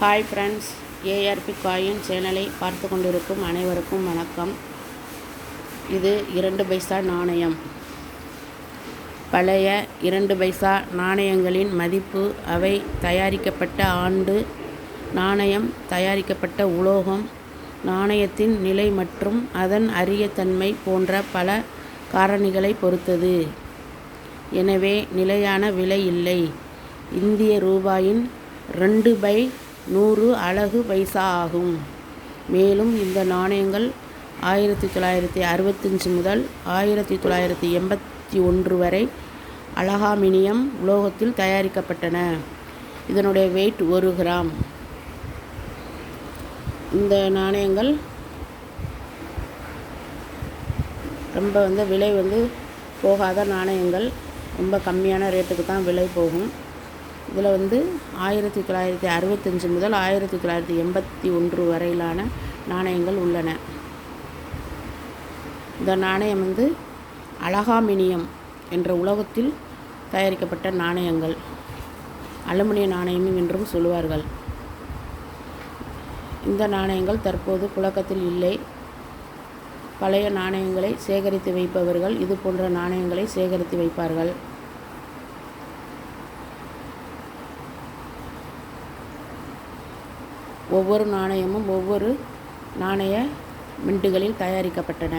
Hi friends ARP coin சேனலை பார்த்து கொண்டிருக்கும் அனைவருக்கும் வணக்கம். இது இரண்டு பைசா நாணயம். பழைய இரண்டு பைசா நாணயங்களின் மதிப்பு அவை தயாரிக்கப்பட்ட ஆண்டு நாணயம் தயாரிக்கப்பட்ட உலோகம் நாணயத்தின் நிலை மற்றும் அதன் அரியத்தன்மை போன்ற பல காரணிகளை பொறுத்தது. எனவே நிலையான விலை இல்லை. இந்திய ரூபாயின் ரெண்டு பை நூறு அலகு பைசா ஆகும். மேலும் இந்த நாணயங்கள் ஆயிரத்தி தொள்ளாயிரத்தி அறுபத்தஞ்சு முதல் ஆயிரத்தி தொள்ளாயிரத்தி எண்பத்தி ஒன்று வரை அலகாமினியம் உலோகத்தில் தயாரிக்கப்பட்டன. இதனுடைய வெயிட் ஒரு கிராம். இந்த நாணயங்கள் ரொம்ப வந்து விலை வந்து போகாத நாணயங்கள். ரொம்ப கம்மியான ரேட்டுக்கு தான் விலை போகும். இதில் வந்து ஆயிரத்தி தொள்ளாயிரத்தி அறுபத்தஞ்சு முதல் ஆயிரத்தி தொள்ளாயிரத்தி எண்பத்தி ஒன்று வரையிலான நாணயங்கள் உள்ளன. இந்த நாணயம் வந்து அழகாமினியம் என்ற உலகத்தில் தயாரிக்கப்பட்ட நாணயங்கள். அலுமினிய நாணயம் என்றும் சொல்லுவார்கள். இந்த நாணயங்கள் தற்போது புழக்கத்தில் இல்லை. பழைய நாணயங்களை சேகரித்து வைப்பவர்கள் இது போன்ற நாணயங்களை சேகரித்து வைப்பார்கள். ஒவ்வொரு நாணயமும் ஒவ்வொரு நாணய மின்ட்டுகளில் தயாரிக்கப்பட்டன.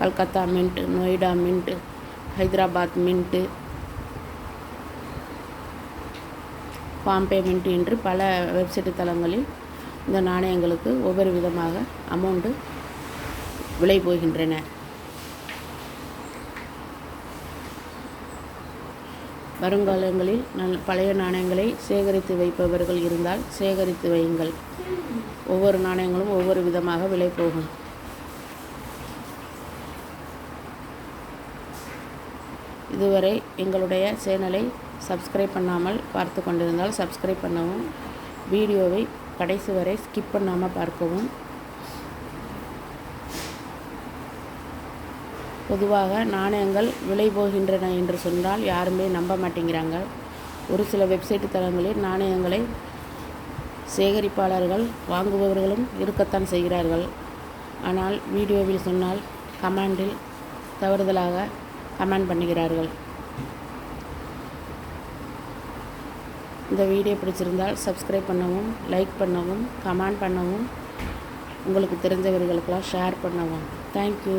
Calcutta mint Noida mint Hyderabad mint Bombay mint என்று பல வெப்சைட் தளங்களில் இந்த நாணயங்களுக்கு ஒவ்வொரு விதமாக அமௌண்ட்டு விலை போகின்றன. வருங்காலங்களில் நல் பழைய நாணயங்களை சேகரித்து வைப்பவர்கள் இருந்தால் சேகரித்து வையுங்கள். ஒவ்வொரு நாணயங்களும் ஒவ்வொரு விதமாக விலை போகும். இதுவரை எங்களுடைய சேனலை சப்ஸ்கிரைப் பண்ணாமல் பார்த்து கொண்டிருந்தால் சப்ஸ்கிரைப் பண்ணவும் வீடியோவை கடைசி வரை ஸ்கிப் பண்ணாமல் பார்க்கவும். பொதுவாக நாணயங்கள் விலை போகின்றன என்று சொன்னால் யாருமே நம்ப மாட்டேங்கிறாங்க. ஒரு சில வெப்சைட் தளங்களில் நாணயங்களை சேகரிப்பாளர்கள் வாங்குபவர்களும் இருக்கத்தான் செய்கிறார்கள். ஆனால் வீடியோவில் சொன்னால் கமாண்டில் தவறுதலாக கமெண்ட் பண்ணுகிறார்கள். இந்த வீடியோ பிடிச்சிருந்தால் சப்ஸ்கிரைப் பண்ணவும் லைக் பண்ணவும் கமெண்ட் பண்ணவும் உங்களுக்கு தெரிஞ்சவர்களுக்கெல்லாம் ஷேர் பண்ணவும். Thank you